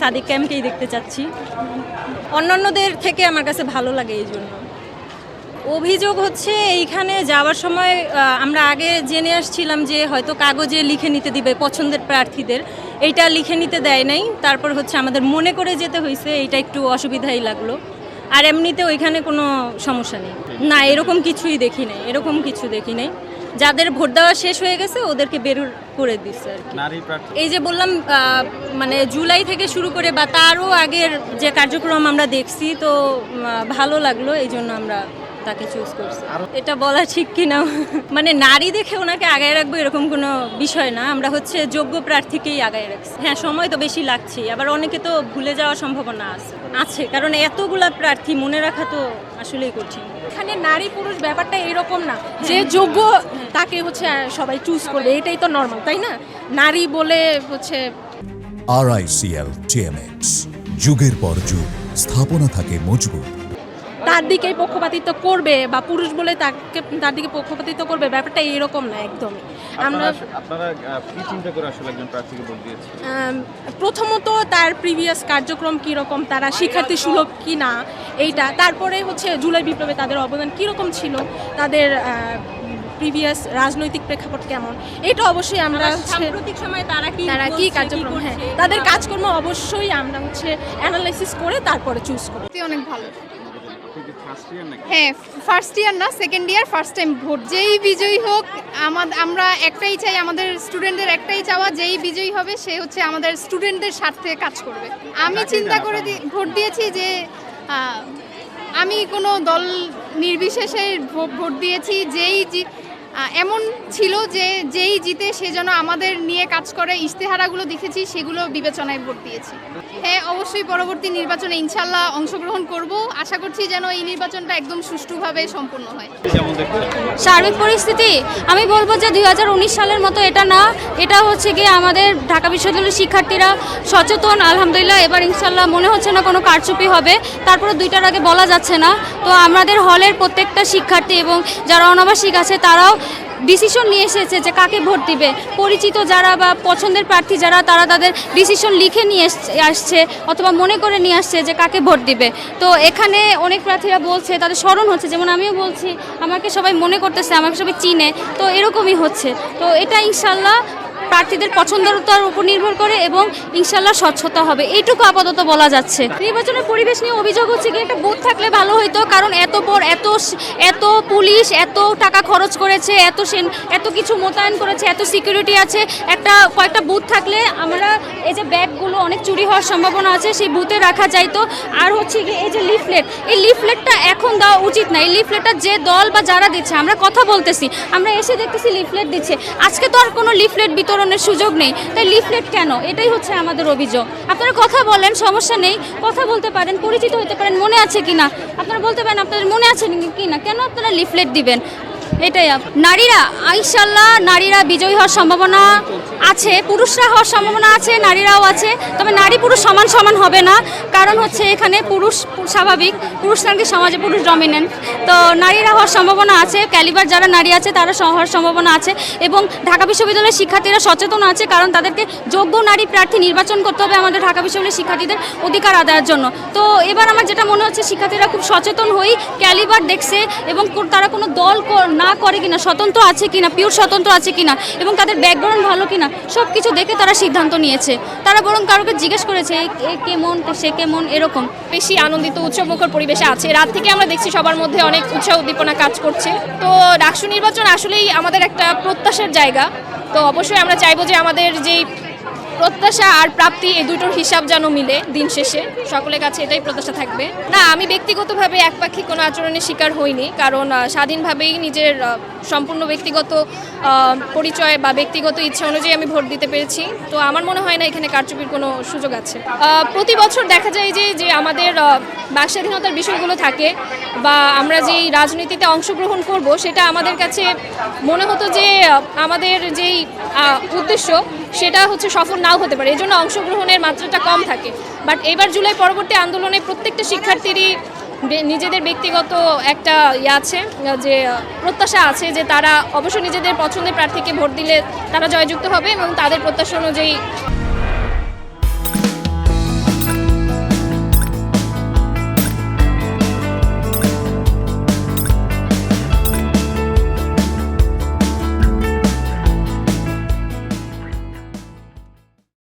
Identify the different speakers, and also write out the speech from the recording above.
Speaker 1: সাদিক ক্যাম্পকেই দেখতে চাচ্ছি। অন্যান্যদের থেকে আমার কাছে ভালো লাগে এই জন্য। অভিযোগ হচ্ছে এইখানে যাওয়ার সময় আমরা আগে জেনে আসছিলাম যে হয়তো কাগজে লিখে নিতে দিবে পছন্দের প্রার্থীদের। এইটা লিখে নিতে দেয় নাই। তারপর হচ্ছে আমাদের মনে করে যেতে হয়েছে, এইটা একটু অসুবিধাই লাগল। আর এমনিতে ওইখানে কোনো সমস্যা নেই। না, এরকম কিছুই দেখি নাই, এরকম কিছু দেখি নাই। যাদের ভোট দেওয়া শেষ হয়ে গেছে ওদেরকে বের করে দিচ্ছে আর কি। এই যে বললাম মানে জুলাই থেকে শুরু করে বা তারও আগের যে কার্যক্রম আমরা দেখছি তো ভালো লাগল এই জন্য আমরা তাকে চুজ করছি। এটা বলা ঠিক কিনা? মানে নারী দেখে ওনাকে আগায় রাখব এরকম কোনো বিষয় না। আমরা হচ্ছে যোগ্য প্রার্থীকেই আগায় রাখছি। হ্যাঁ সময় তো বেশি লাগছে। আবার অনেকে তো ভুলে যাওয়ার সম্ভাবনা আছে। আছে কারণ এতগুলা প্রার্থী মনে রাখা তো আসলেই কঠিন।
Speaker 2: এখানে নারী পুরুষ ব্যাপারটা এরকম না। যে যোগ্য তাকে হচ্ছে সবাই চুজ করবে এটাই তো নর্মাল তাই না? নারী বলে হচ্ছে
Speaker 3: আরআইসিএল টিএমএক্স যুগের পর যুগ স্থাপনা থাকে মজবুত।
Speaker 2: তার দিকেই পক্ষপাতিত্ব করবে বা পুরুষ বলে তাকে তার দিকে পক্ষপাতিত্ব করবে ব্যাপারটা এরকম না একদমই। আমরা
Speaker 4: আপনারা আপনারা কি চিন্তা করে আসলে একজন প্রার্থীকে ভোট দিয়েছেন?
Speaker 2: প্রথমত তার প্রিভিয়াস কার্যক্রম কীরকম তারা শিক্ষার্থী সুলভ কি না এইটা তারপরে হচ্ছে জুলাই বিপ্লবে তাদের অবদান কীরকম ছিল তাদের প্রিভিয়াস রাজনৈতিক প্রেক্ষাপট কেমন এটা অবশ্যই আমরা হচ্ছে
Speaker 1: সাম্প্রতিক সময়ে তারা কি
Speaker 2: তারা কি কার্যক্রম হ্যাঁ তাদের কাজকর্ম অবশ্যই আমরা হচ্ছে অ্যানালাইসিস করে তারপরে চুজ করব।
Speaker 5: সত্যি অনেক ভালো। হ্যাঁ ফার্স্ট ইয়ার না second year first time vote. যেই বিজয়ী হোক আমাদের আমরা একটাই চাই আমাদের স্টুডেন্টদের একটাই চাওয়া যেই বিজয়ী হবে সে হচ্ছে আমাদের স্টুডেন্টদের স্বার্থে কাজ করবে। আমি চিন্তা করে ভোট দিয়েছি যে আমি কোনো দল নির্বিশেষে ভোট দিয়েছি যেই এমন ছিল যে যেই জিতে সে যেন আমাদের নিয়ে কাজ করে, ইশতেহারাগুলো দেখেছি, সেগুলো বিবেচনায় ভোট দিয়েছি। হ্যাঁ অবশ্যই পরবর্তী নির্বাচনে ইনশাল্লাহ অংশগ্রহণ করব। আশা করছি যেন এই নির্বাচনটা একদম সুষ্ঠুভাবে সম্পন্ন হয়।
Speaker 6: সার্বিক পরিস্থিতি, আমি বলব যে দু হাজার উনিশ সালের মতো এটা না, এটা হচ্ছে গিয়ে আমাদের ঢাকা বিশ্ববিদ্যালয়ের শিক্ষার্থীরা সচেতন, আলহামদুলিল্লাহ এবার ইনশাল্লাহ মনে হচ্ছে না কোনো কারচুপি হবে। তারপরে দুইটার আগে বলা যাচ্ছে না। তো আমাদের হলের প্রত্যেকটা শিক্ষার্থী এবং যারা অনাবাসিক আছে, তারাও ডিসিশন নিয়ে এসেছে যে কাকে ভোট দিবে। পরিচিত যারা বা পছন্দের প্রার্থী যারা, তারা তাদের ডিসিশন লিখে নিয়ে আসছে অথবা মনে করে নিয়ে আসছে যে কাকে ভোট দিবে। তো এখানে অনেক প্রার্থীরা বলছে, তাদের স্মরণ হচ্ছে, যেমন আমিও বলছি, আমাকে সবাই মনে করতেছে, আমাকে সবাই চিনে। তো এরকমই হচ্ছে। তো এটা ইনশাল্লাহ প্রার্থীদের পছন্দতার উপর নির্ভর করে এবং ইনশাল্লাহ স্বচ্ছতা হবে। এইটুকু আপাতত বলা যাচ্ছে। নির্বাচনের পরিবেশ নিয়ে অভিযোগ হচ্ছে কি, একটা বুথ থাকলে ভালো হতো কারণ এত বড় এত এত পুলিশ, এত টাকা খরচ করেছে, এত সেন, এত কিছু মোতায়েন করেছে, এত সিকিউরিটি আছে। একটা, কয়েকটা বুথ থাকলে আমরা এই যে ব্যাগগুলো অনেক চুরি হওয়ার সম্ভাবনা আছে, সেই বুথে রাখা যাইতো। আর হচ্ছে কি, এই যে লিফলেট, এই লিফলেটটা এখন দেওয়া উচিত না। এই লিফলেটটা যে দল বা যারা দিচ্ছে, আমরা কথা বলতেছি, আমরা এসে দেখতেছি লিফলেট দিচ্ছে। আজকে তো আর কোনো লিফলেট বিতরণের সুযোগ নেই। তাই লিফলেট কেন? এটাই হচ্ছে আমাদের অভিযোগ। আপনারা কথা বলেন, সমস্যা নেই। কথা বলতে পারেন, পরিচিত হতে পারেন, মনে আছে কি না আপনারা বলতে পারেন, আপনাদের মনে আছে কি না কেন আপনারা লিফলেট দিবেন? এটাই নারীরা ইনশাল্লাহ নারীরা বিজয়ী হওয়ার সম্ভাবনা আছে, পুরুষরা হওয়ার সম্ভাবনা আছে, নারীরাও আছে, তবে নারী পুরুষ সমান সমান হবে না। কারণ হচ্ছে এখানে পুরুষ স্বাভাবিক, পুরুষ নাকি সমাজে পুরুষ ডমিনেন্ট তো নারীরা হওয়ার সম্ভাবনা আছে ক্যালিবার যারা নারী আছে তারা হওয়ার সম্ভাবনা আছে এবং ঢাকা বিশ্ববিদ্যালয়ের শিক্ষার্থীরা সচেতন আছে কারণ তাদেরকে যোগ্য নারী প্রার্থী নির্বাচন করতে হবে আমাদের ঢাকা বিশ্ববিদ্যালয়ের শিক্ষার্থীদের অধিকার আদায়ের জন্য। তো এবার আমার যেটা মনে হচ্ছে, শিক্ষার্থীরা খুব সচেতন হই ক্যালিবার দেখছে এবং তারা কোনো দল ক- না করে কিনা, স্বতন্ত্র আছে কিনা পিওর স্বতন্ত্র আছে কিনা এবং তাদের ব্যাকগ্রাউন্ড ভালো কিনা সব কিছু দেখে তারা সিদ্ধান্ত নিয়েছে। তারা বরং কারোকে জিজ্ঞেস করেছে এ- কেমন, সে কেমন? এরকম।
Speaker 2: বেশি আনন্দিত, উৎসবমুখর পরিবেশে আছে। রাত থেকে আমরা দেখছি সবার মধ্যে অনেক উৎসাহ উদ্দীপনা কাজ করছে। তো ডাকসু নির্বাচন আসলেই আমাদের একটা প্রত্যাশার জায়গা। তো অবশ্যই আমরা চাইব যে আমাদের যেই প্রত্যাশা আর প্রাপ্তি এই দুটোর হিসাব যেন মিলে দিন শেষে। সকলের কাছে এটাই প্রত্যাশা থাকবে। না, আমি ব্যক্তিগতভাবে একপাক্ষিক কোনো আচরণের শিকার হইনি, কারণ স্বাধীনভাবেই নিজের সম্পূর্ণ ব্যক্তিগত পরিচয় বা ব্যক্তিগত ইচ্ছা অনুযায়ী আমি ভোট দিতে পেরেছি। তো আমার মনে হয় না এখানে কারচুপির কোনো সুযোগ আছে। প্রতি বছর দেখা যায় যে যে আমাদের বাক স্বাধীনতার বিষয়গুলো থাকে বা আমরা যেই রাজনীতিতে অংশগ্রহণ করব, সেটা আমাদের কাছে মনে হতো যে আমাদের যেই উদ্দেশ্য, সেটা হচ্ছে সফল নাও হতে পারে। এই জন্য অংশগ্রহণের মাত্রাটা কম থাকে। বাট এবার জুলাই পরবর্তী আন্দোলনে প্রত্যেকটা শিক্ষার্থীরই নিজেদের ব্যক্তিগত একটা ইয়ে আছে, যে প্রত্যাশা আছে যে তারা অবশ্যই নিজেদের পছন্দের প্রার্থীকে ভোট দিলে তারা জয়যুক্ত হবে এবং তাদের প্রত্যাশা অনুযায়ী